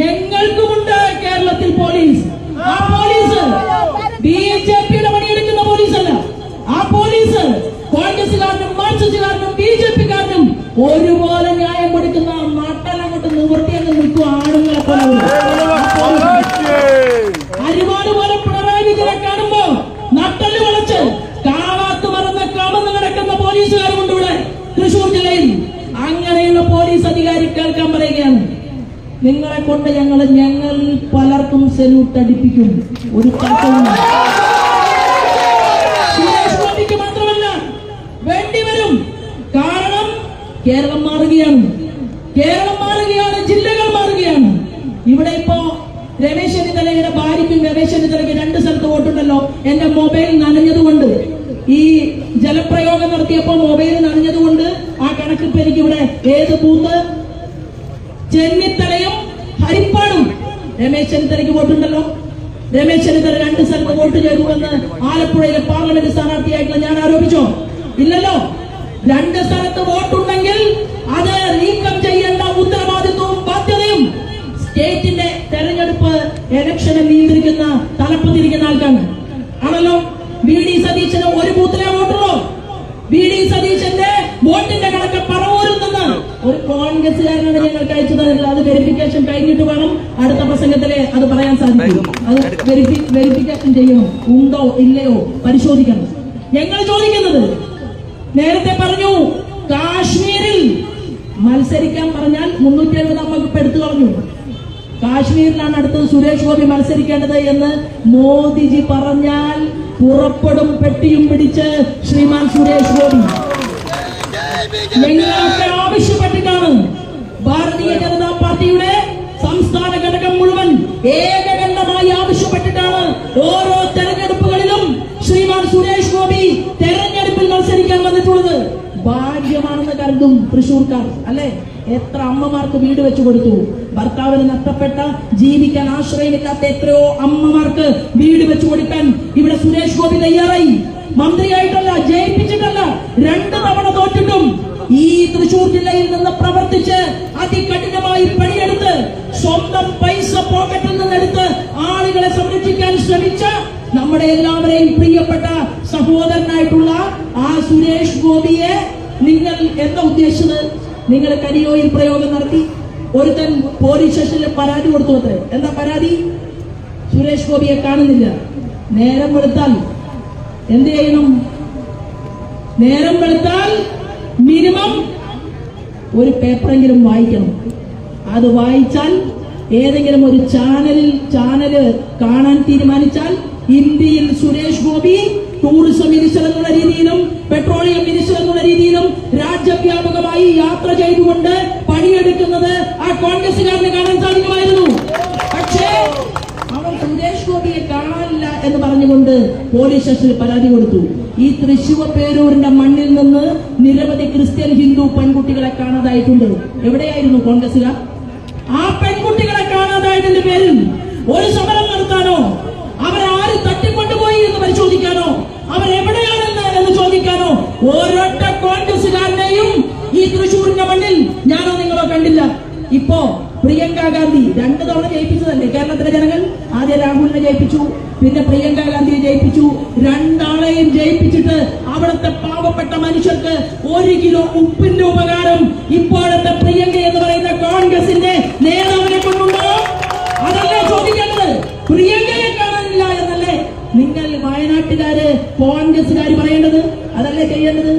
ഞങ്ങൾക്കുമുണ്ട് കേരളത്തിൽ പോലീസ്. ആ police B J പിയുടെ പണിയെടുക്കുന്ന പോലീസല്ല. ആ പോലീസ് കോൺഗ്രസുകാരനും മാർക്സിസ്റ്റുകാരനും ബി ജെ പിക്കാരനും ഒരുപോലെ ന്യായം കൊടുക്കുന്ന നട്ടലങ്ങോട്ട് നിവൃത്തി അങ്ങ് നിൽക്കും ആണുങ്ങളെ പോലെ അരിവാട് പോലെ പിണറായി വിജയനെ കാണുമ്പോ നട്ടൽ വളച്ച് കാവാത്ത് മറന്ന് കമന്ന് കിടക്കുന്ന പോലീസുകാരുമുണ്ട് ഇവിടെ. തൃശൂർ ജില്ലയിൽ നിങ്ങളെ കൊണ്ട് ഞങ്ങൾ ഞങ്ങൾ പലർക്കും സല്യൂട്ട് അടിപ്പിക്കും. ഒരു മാത്രമല്ല വേണ്ടിവരും കാരണം കേരളം മാറുകയാണ്. കേരളം മാറുകയാണ് ജില്ലകൾ മാറുകയാണ്. ഇവിടെ ഇപ്പോ രമേശ് ചെന്നിത്തലയുടെ ഭാര്യയ്ക്കും രമേശ് ചെന്നിത്തലയ്ക്ക് രണ്ട് സ്ഥലത്ത് വോട്ടുണ്ടല്ലോ. എന്റെ മൊബൈൽ നനഞ്ഞതുകൊണ്ട്. ഈ ജലപ്രയോഗം നടത്തിയപ്പോ മൊബൈൽ നനഞ്ഞതുകൊണ്ട് ആ കണക്കിപ്പ് എനിക്ക് ഇവിടെ ഏത് ബൂത്ത്? ചെന്നിത്തലയും രമേശ് ചെന്നിത്തലയ്ക്ക് വോട്ടുണ്ടല്ലോ. രമേശ് ചെന്നിത്തല രണ്ട് സ്ഥലത്ത് വോട്ട് ചേരുമെന്ന് ആലപ്പുഴയിലെ പാർലമെന്റ് സ്ഥാനാർത്ഥിയായിട്ടുള്ള ഞാൻ ആരോപിച്ചോ? ഇല്ലല്ലോ. രണ്ട് സ്ഥലത്ത് വോട്ടുണ്ടെങ്കിൽ അത് നീക്കം ചെയ്യേണ്ട ഉത്തരവാദിത്വവും ബാധ്യതയും സ്റ്റേറ്റിന്റെ തെരഞ്ഞെടുപ്പ് ഇലക്ഷനെ നിയന്ത്രിക്കുന്ന തലപ്പത്തിരിക്കുന്ന ആൾക്കാണ്. ആണല്ലോ? വി ഡി സതീശന് ഒരു ബൂത്തിലെ വോട്ടുള്ളൂ. വി ഡി സതീശന്റെ വോട്ടിന്റെ ഒരു കോൺഗ്രസ്സുകാരനോട് ഞങ്ങൾക്ക് അയച്ചു തന്നില്ല അത് വെരിഫിക്കേഷൻ കഴിഞ്ഞിട്ട് വേണം അടുത്ത പ്രസംഗത്തിലെ അത് പറയാൻ സാധിക്കും. അത് വെരിഫിക്കേഷൻ ചെയ്യണം. ഉണ്ടോ ഇല്ലയോ പരിശോധിക്കണം. ഞങ്ങൾ ചോദിക്കുന്നത് നേരത്തെ പറഞ്ഞു കാശ്മീരിൽ മത്സരിക്കാൻ പറഞ്ഞാൽ മുന്നൂറ്റി എഴുപത് നമ്മൾ ഇപ്പൊ എടുത്തു കളഞ്ഞു. കാശ്മീരിലാണ് അടുത്തത് സുരേഷ് ഗോപി മത്സരിക്കേണ്ടത് എന്ന് മോദിജി പറഞ്ഞാൽ പുറപ്പെടും പെട്ടിയും പിടിച്ച് ശ്രീമാൻ സുരേഷ് ഗോപി. ഞങ്ങളൊക്കെ ആവശ്യപ്പെട്ടിട്ടാണ് ഭാരതീയ ജനതാ പാർട്ടിയുടെ സംസ്ഥാന ഘടകം മുഴുവൻ ഏകകണ്ഠമായി ആവശ്യപ്പെട്ടിട്ടാണ് ഓരോ തെരഞ്ഞെടുപ്പുകളിലും ശ്രീമാൻ സുരേഷ് ഗോപി തെരഞ്ഞെടുപ്പിൽ മത്സരിക്കാൻ വന്നിട്ടുള്ളത്. ഭാഗ്യമാണെന്ന് കരുതും തൃശൂർക്കാർ അല്ലെ? എത്ര അമ്മമാർക്ക് വീട് വെച്ചു കൊടുത്തു. ഭർത്താവിന് നഷ്ടപ്പെട്ട ജീവിക്കാൻ ആശ്രയമില്ലാത്ത എത്രയോ അമ്മമാർക്ക് വീട് വെച്ചു കൊടുക്കാൻ ഇവിടെ സുരേഷ് ഗോപി തയ്യാറായി. മന്ത്രിയായിട്ടല്ല ജയിപ്പിച്ചിട്ടല്ല രണ്ട് തവണ തോറ്റിട്ടും ഈ തൃശൂർ ജില്ലയിൽ നിന്ന് പ്രവർത്തിച്ച് അതികഠിനമായി പണിയെടുത്ത് സ്വന്തം പൈസ പോക്കറ്റിൽ നിന്നെടുത്ത് ആളുകളെ സംരക്ഷിക്കാൻ ശ്രമിച്ച നമ്മുടെ എല്ലാവരെയും പ്രിയപ്പെട്ട സഹോദരനായിട്ടുള്ള ആ സുരേഷ് ഗോപിയെ നിങ്ങൾ എന്താ ഉദ്ദേശിച്ചത്? നിങ്ങൾ കരിയോയിൽ പ്രയോഗം നടത്തി. ഒരുത്തൻ പോലീസ് സ്റ്റേഷനിൽ പരാതി കൊടുത്തു അത്രേ. എന്താ പരാതി? സുരേഷ് ഗോപിയെ കാണുന്നില്ല. നേരം വെളുത്താൽ എന്ത് ചെയ്യണം? നേരം വെളുത്താൽ മിനിമം ഒരു പേപ്പറെങ്കിലും വായിക്കണം. അത് വായിച്ചാൽ ഏതെങ്കിലും ഒരു ചാനലിൽ ചാനൽ കാണാൻ തീരുമാനിച്ചാൽ ഇന്ത്യയിൽ സുരേഷ് ഗോപി ടൂറിസം മിനിസ്റ്റർ എന്നുള്ള രീതിയിലും പെട്രോളിയം മിനിസ്റ്റർ എന്നുള്ള രീതിയിലും രാജ്യവ്യാപകമായി യാത്ര ചെയ്തുകൊണ്ട് പണിയെടുക്കുന്നത് ആ കോൺഗ്രസുകാരന് കാണാൻ സാധിക്കുമായിരുന്നു പക്ഷേ അവർ സുരേഷ് ഗോപിയെ കാണാനില്ല എന്ന് പറഞ്ഞുകൊണ്ട് പോലീസ് സ്റ്റേഷനിൽ പരാതി കൊടുത്തു. ഈ തൃശൂർ പേരൂരിന്റെ മണ്ണിൽ നിന്ന് നിരവധി ക്രിസ്ത്യൻ ഹിന്ദു പെൺകുട്ടികളെ കാണാതായിട്ടുണ്ട്. എവിടെയായിരുന്നു കോൺഗ്രസുകാർ ആ പെൺകുട്ടികളെ കാണാതായതിന്റെ പേരിൽ ഒരു സമരം നടത്താനോ? അവരാര് തട്ടിക്കൊണ്ടുപോയി എന്ന് പരിശോധിക്കാനോ? അവരെവിടെയാണെന്ന് എന്ന് ചോദിക്കാനോ? ഓരോരുത്ത കോൺഗ്രസുകാരനെയും ഈ തൃശൂരിന്റെ മണ്ണിൽ ഞാനോ നിങ്ങളോ കണ്ടില്ല. ഇപ്പോ പ്രിയങ്ക ഗാന്ധി രണ്ടു തവണ ജയിപ്പിച്ചതല്ലേ കേരളത്തിലെ ജനങ്ങൾ? രാഹുലിനെ ജയിപ്പിച്ചു പിന്നെ പ്രിയങ്ക ഗാന്ധിയെ ജയിപ്പിച്ചു. രണ്ടാളെയും ജയിപ്പിച്ചിട്ട് അവിടുത്തെ പാവപ്പെട്ട മനുഷ്യർക്ക് ഒരു കിലോ ഉപ്പിന്റെ ഉപകാരം ഇപ്പോഴത്തെ പ്രിയങ്ക എന്ന് പറയുന്ന കോൺഗ്രസിന്റെ നേതാവിനെ കൊണ്ടുണ്ടോ? അതല്ലേ ചോദിക്കേണ്ടത്? പ്രിയങ്കയെ കാണാനില്ല എന്നല്ലേ? നിങ്ങൾ വയനാട്ടുകാര് കോൺഗ്രസുകാർ പറയേണ്ടത്? അതല്ലേ ചെയ്യേണ്ടത്?